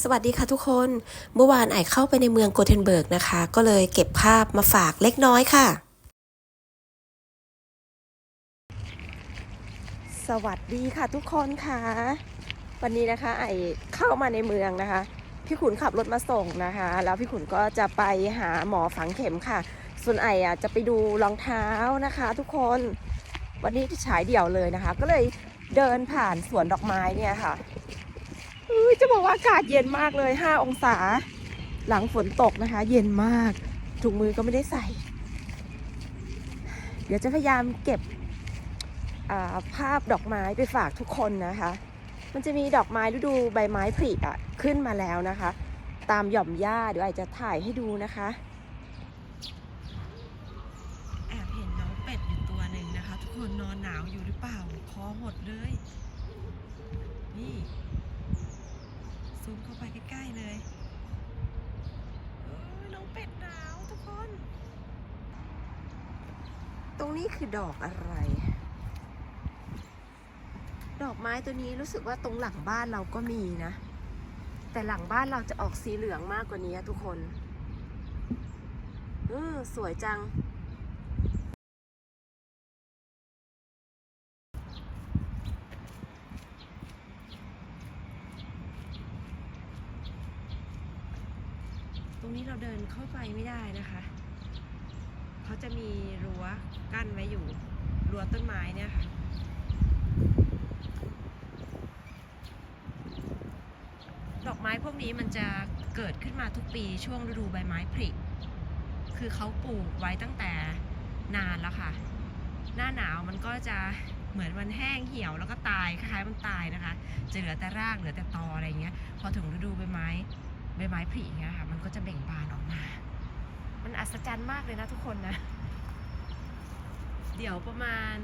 สวัสดีค่ะทุกคน เมื่อวานไอเข้าไปในเมืองโกเทนเบิร์กนะคะ ก็เลยเก็บภาพมาฝากเล็กน้อยค่ะ สวัสดีค่ะทุกคนค่ะ วันนี้นะคะ ไอเข้ามาในเมืองนะคะ พี่ขุนขับรถมาส่งนะคะ แล้วพี่ขุนก็จะไปหาหมอฝังเข็มค่ะ ส่วนไออะจะไปดูรองเท้านะคะ ทุกคน วันนี้ฉายเดี่ยวเลยนะคะ ก็เลยเดินผ่านสวนดอกไม้เนี่ยค่ะ จะบอกว่าอากาศเย็นมากเลย 5 องศา หลังฝนตกนะคะ เย็นมาก ถุงมือก็ไม่ได้ใส่ เดี๋ยวจะพยายามเก็บาภาพดอกไม้ไปฝากทุกคนนะคะ มันจะมีดอกไม้ฤดูใบไม้ผลิอะขึ้นมาแล้วนะคะ ตามหย่อมหญ้าเดี๋ยวไอจะถ่ายให้ดูนะคะแอบเห็นน้องเป็ดอยู่ตัวหนึ่งนะคะ ทุกคนนอนหนาวอยู่หรือเปล่าคอหดเลย นี่ ซูมเข้าไปใกล้ๆเลยน้องเป็ดหนาวทุกคน ตรงนี้คือดอกอะไร ดอกไม้ตัวนี้รู้สึกว่าตรงหลังบ้านเราก็มีนะ แต่หลังบ้านเราจะออกสีเหลืองมากกว่านี้ทุกคน เออสวยจัง ตรงนี้เราเดินเข้าไปไม่ได้นะคะ เขาจะมีรั้วกั้นไว้อยู่ รั้วต้นไม้เนี่ยค่ะดอกไม้พวกนี้มันจะเกิดขึ้นมาทุกปีช่วงฤดูใบไม้ผลิคือเขาปลูกไว้ตั้งแต่นานแล้วค่ะ หน้าหนาวมันก็จะเหมือนมันแห้งเหี่ยวแล้วก็ตายคล้ายๆมันตายนะคะ จะเหลือแต่รากเหลือแต่ตออะไรเงี้ย พอถึงฤดูใบไม้ บไม้ผลิเงี้ยค่ะ มันก็จะเบ่งบานออกมา มันอัศจรรย์มากเลยนะทุกคนนะ เดี๋ยวประมาณ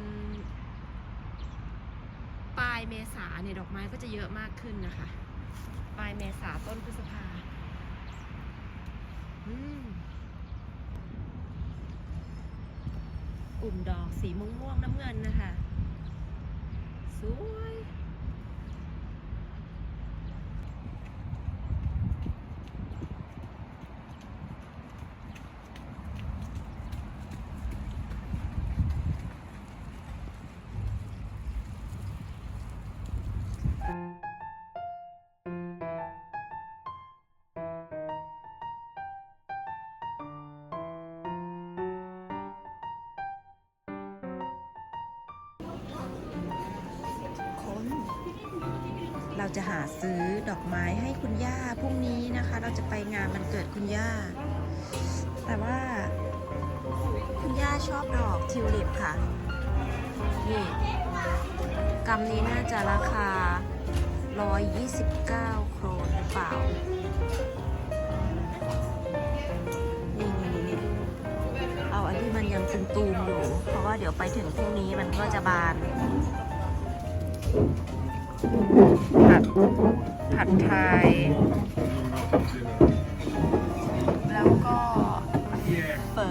ปลายเมษาเนี่ยดอกไม้ก็จะเยอะมากขึ้นนะคะ ปลายเมษาต้นพฤษภาอืมอุ่มดอกสีม่วงๆน้ำเงินนะคะ สวย เราจะหาซื้อดอกไม้ให้คุณย่าพรุ่งนี้นะคะ เราจะไปงานมันเกิดคุณย่า แต่ว่าคุณย่าชอบดอกทิวลิปค่ะ นี่กำนี้น่าจะราคา 129 โครนหรือเปล่านี่นี่นี่เอาอันที่มันยังตุมๆอยู่ เพราะว่าเดี๋ยวไปถึงพรุ่งนี้มันก็จะบาน ผัดผัดไทย แล้วก็เฝอ